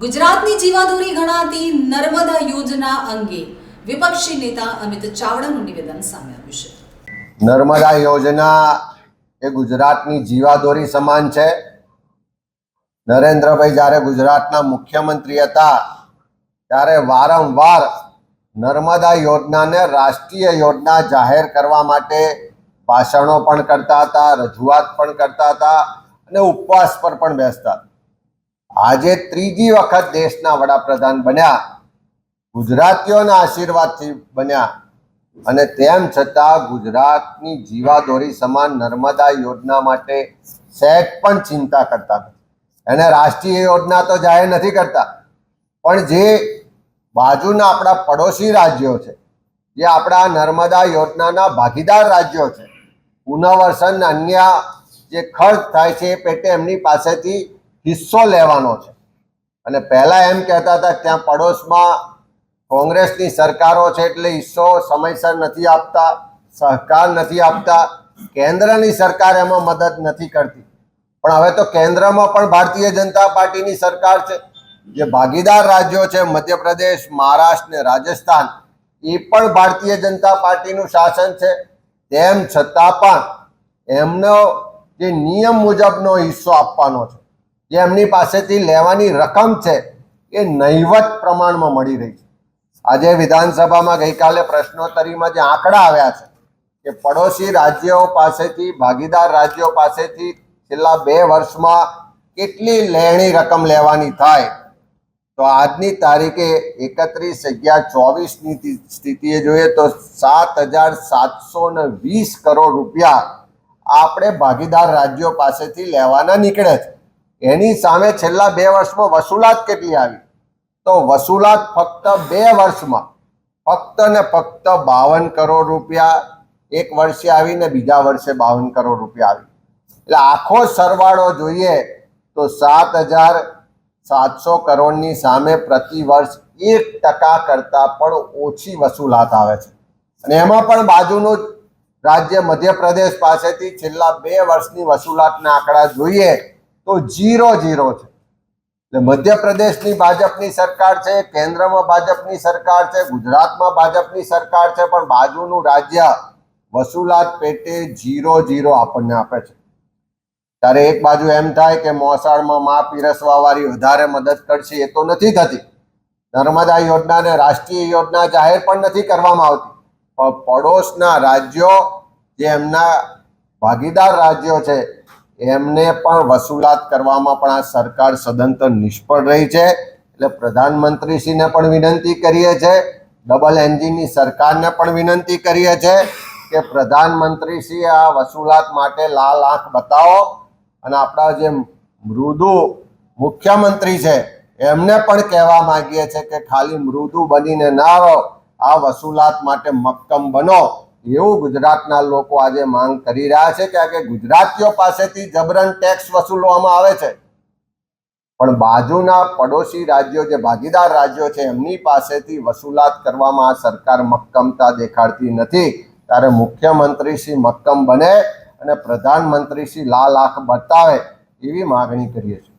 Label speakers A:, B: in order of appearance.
A: ગુજરાતની જીવાદોરી ગણાતી નર્મદા યોજના અંગે વિપક્ષી નેતા અમિત ચાવડાનું નિવેદન સામે આવ્યું છે.
B: નર્મદા યોજના એ ગુજરાતની જીવાદોરી સમાન છે. નરેન્દ્રભાઈ જ્યારે ગુજરાતના મુખ્યમંત્રી હતા, ત્યારે વારંવાર નર્મદા યોજનાને રાષ્ટ્રીય યોજના જાહેર કરવા માટે ભાષણો પણ કરતા હતા, રજૂઆત પણ કરતા હતા અને ઉપવાસ પર પણ બેસતા આજે ત્રીજી વખત દેશના વડાપ્રધાન બન્યા, ગુજરાતીઓના આશીર્વાદથી બન્યા અને તેમ છતાં ગુજરાતની જીવાદોરી સમાન નર્મદા યોજના માટે સહેજ પણ ચિંતા કરતા નથી. એને રાષ્ટ્રીય યોજના તો જાહેર નથી કરતા, પણ જે બાજુના આપણા પડોશી રાજ્યો છે, જે આપણા નર્મદા યોજનાના ભાગીદાર રાજ્યો છે પુનઃવર્ષન અન્ય જે ખર્ચ થાય છે એ પેટે એમની પાસેથી હિસ્સો લેવાનો છે. અને પહેલા એમ કહેતા હતા ત્યાં પડોશમાં કોંગ્રેસની સરકારો છે એટલે હિસ્સો સમયસર નથી આપતા, સહકાર નથી આપતા. કેન્દ્રની સરકાર એમાં મદદ નથી કરતી. પણ હવે તો કેન્દ્રમાં પણ ભારતીય જનતા પાર્ટીની સરકાર છે. જે ભાગીદાર રાજ્યો છે, મધ્યપ્રદેશ, મહારાષ્ટ્ર ને રાજસ્થાન, એ પણ ભારતીય જનતા પાર્ટીનું શાસન છે. તેમ છતાં પણ એમનો જે નિયમ મુજબનો હિસ્સો આપવાનો છે. જે એમની પાસેથી લેવાની રકમ છે, એ નહીવત પ્રમાણમાં મળી રહી છે. આજે વિધાનસભામાં ગઈકાલે પ્રશ્નોત્તરીમાં જે આંકડા આવ્યા છે, કે પડોશી રાજ્યો પાસેથી, ભાગીદાર રાજ્યો પાસેથી છેલ્લા બે વર્ષમાં કેટલી લેણી રકમ લેવાની થાય? તો આજની તારીખે એકત્રીસ અગિયાર ચોવીસની સ્થિતિએ જોઈએ તો સાત હજાર સાતસો ને વીસ કરોડ રૂપિયા આપણે ભાગીદાર રાજ્યો પાસેથી લેવાના નીકળે છે. એની સામે છેલ્લા બે વર્ષમાં વસૂલાત કેટલી આવી? તો વસૂલાત ફક્ત બે વર્ષમાં. ફક્ત ને ફક્ત બાવન કરોડ રૂપિયા એક વર્ષે આવીને બીજા વર્ષે બાવન કરોડ રૂપિયા આવી. એટલે આખો સરવાળો જોઈએ તો સાત હજાર સાતસો કરોડની સામે પ્રતિ વર્ષ એક ટકા કરતાં પણ ઓછી વસૂલાત આવે છે. અને એમાં પણ બાજુનું રાજ્ય મધ્યપ્રદેશ પાસેથી છેલ્લા બે વર્ષની વસૂલાતના આંકડા જોઈએ તો જીરો જીરો છે. એટલે મધ્યપ્રદેશની ભાજપની સરકાર છે, કેન્દ્રમાં ભાજપની સરકાર છે, ગુજરાતમાં ભાજપની સરકાર છે, પણ બાજુનું રાજ્ય વસૂલાત પેટે જીરો જીરો આપણને આપે છે. ત્યારે એક બાજુ એમ થાય કે મોસાળમાં મા પીરસવા વાળી વધારે મદદ કરશે, એ તો નથી થતી. નર્મદા યોજનાને રાષ્ટ્રીય યોજના જાહેર પણ નથી કરવામાં આવતી. પણ પડોશના રાજ્યો જે એમના ભાગીદાર રાજ્યો છે એમને પણ વસૂલાત કરવામાં પણ આ સરકાર સદંતર નિષ્ફળ રહી છે. એટલે પ્રધાનમંત્રીશ્રીને પણ વિનંતી કરીએ છીએ ડબલ એન્જિનની સરકારને પણ વિનંતી કરીએ છીએ કે પ્રધાનમંત્રીશ્રી આ વસૂલાત માટે લાલ આંખ બતાવો. અને આપણા જે મૃદુ મુખ્યમંત્રી છે, એમને પણ કહેવા માંગીએ છીએ કે ખાલી મૃદુ બનીને ના રહો. આ વસૂલાત માટે મક્કમ બનો. એવું ગુજરાતના લોકો આજે માંગ કરી રહ્યા છે કે કે ગુજરાતીઓ પાસેથી જબરન ટેક્સ વસૂલવામાં આવે છે. પણ બાજુના પડોશી રાજ્યો, જે ભાગીદાર રાજ્યો છે, એમની પાસેથી વસૂલાત કરવામાં આ સરકાર મક્કમતા દેખાડતી નથી. ત્યારે મુખ્યમંત્રી શ્રી મક્કમ બને અને પ્રધાનમંત્રી શ્રી લાલ આંખ બતાવે એવી માગણી કરીએ છીએ.